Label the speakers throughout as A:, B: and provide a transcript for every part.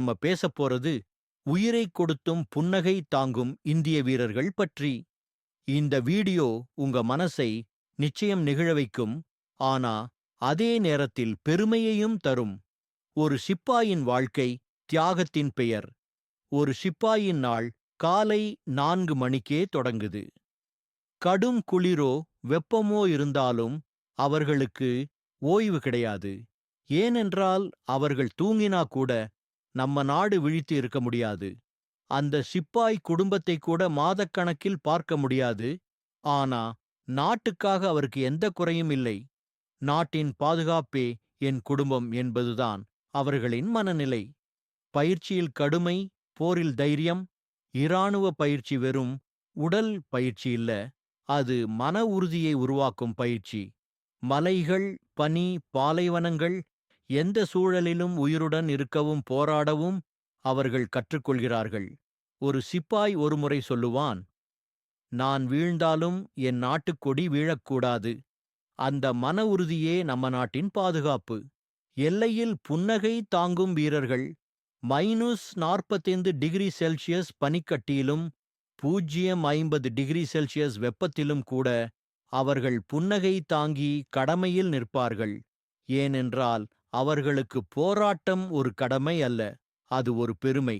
A: நம்ம பேசப் போறது உயிரை கொடுத்தும் புன்னகை தாங்கும் இந்திய வீரர்கள் பற்றி. இந்த வீடியோ உங்க மனசை நிச்சயம் நிகழ வைக்கும். ஆனா அதே நேரத்தில் பெருமையையும் தரும். ஒரு சிப்பாயின் வாழ்க்கை தியாகத்தின் பெயர். ஒரு சிப்பாயின் நாள் காலை நான்கு மணிக்கே தொடங்குது. கடும் குளிரோ வெப்பமோ இருந்தாலும் அவர்களுக்கு ஓய்வு கிடையாது. ஏனென்றால் அவர்கள் தூங்கினா கூட நம்ம நாடு விழித்து இருக்க முடியாது. அந்த சிப்பாய் குடும்பத்தை கூட மாதக்கணக்கில் பார்க்க முடியாது. ஆனா நாட்டுக்காக அவருக்கு எந்த குறையும் இல்லை. நாட்டின் பாதுகாப்பே என் குடும்பம் என்பதுதான் அவர்களின் மனநிலை. பயிற்சியில் கடுமை போரில் தைரியம் இராணுவ பயிற்சி வெறும் உடல் பயிற்சி இல்ல அது மன உறுதியை உருவாக்கும் பயிற்சி. மலைகள் பனி பாலைவனங்கள் எந்த சூழலிலும் உயிருடன் இருக்கவும் போராடவும் அவர்கள் கற்றுக்கொள்கிறார்கள். ஒரு சிப்பாய் ஒருமுறை சொல்லுவான் நான் வீழ்ந்தாலும் என் நாட்டுக்கொடி வீழக்கூடாது. அந்த மன உறுதியே நம்ம நாட்டின் பாதுகாப்பு. எல்லையில் புன்னகை தாங்கும் வீரர்கள் மைனஸ் நாற்பத்தைந்து டிகிரி செல்சியஸ் பனிக்கட்டியிலும் பூஜ்ஜியம் ஐம்பது டிகிரி செல்சியஸ் வெப்பத்திலும் கூட அவர்கள் புன்னகை தாங்கி கடமையில் நிற்பார்கள். ஏனென்றால் அவர்களுக்கு போராட்டம் ஒரு கடமை அல்ல அது ஒரு பெருமை.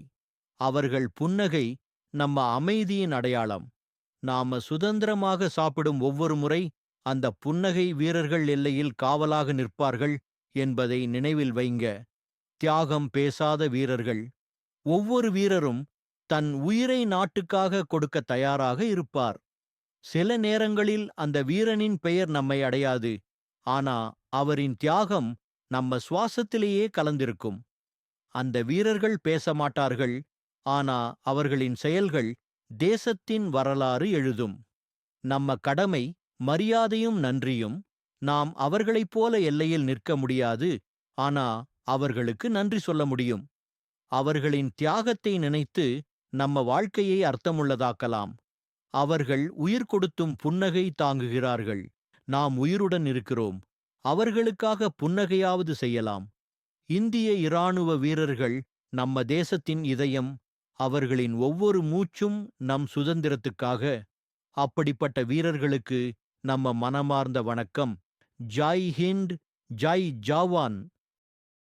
A: அவர்கள் புன்னகை நம்ம அமைதியின் அடையாளம். நாம சுதந்திரமாக சாப்பிடும் ஒவ்வொரு முறை அந்த புன்னகை வீரர்கள் எல்லையில் காவலாக நிற்பார்கள் என்பதை நினைவில் வைங்க. தியாகம் பேசாத வீரர்கள். ஒவ்வொரு வீரரும் தன் உயிரை நாட்டுக்காக கொடுக்க தயாராக இருப்பார். சில நேரங்களில் அந்த வீரனின் பெயர் நம்மை அடையாது. ஆனா அவரின் தியாகம் நம்ம சுவாசத்திலேயே கலந்திருக்கும். அந்த வீரர்கள் பேச மாட்டார்கள் ஆனா அவர்களின் செயல்கள் தேசத்தின் வரலாறு எழுதும். நம்ம கடமை மரியாதையும் நன்றியும் நாம் அவர்களைப் போல எல்லையில் நிற்க முடியாது ஆனா அவர்களுக்கு நன்றி சொல்ல முடியும். அவர்களின் தியாகத்தை நினைத்து நம்ம வாழ்க்கையை அர்த்தமுள்ளதாக்கலாம். அவர்கள் உயிர் கொடுத்தும் புன்னகை தாங்குகிறார்கள். நாம் உயிருடன் இருக்கிறோம். அவர்களுக்காக புன்னகையாவது செய்யலாம். இந்திய இராணுவ வீரர்கள் நம்ம தேசத்தின் இதயம் அவர்களின் ஒவ்வொரு மூச்சும் நம் சுதந்திரத்துக்காக. அப்படிப்பட்ட வீரர்களுக்கு நம்ம மனமார்ந்த வணக்கம். ஜாய் ஹிண்ட் ஜாய் ஜாவான்.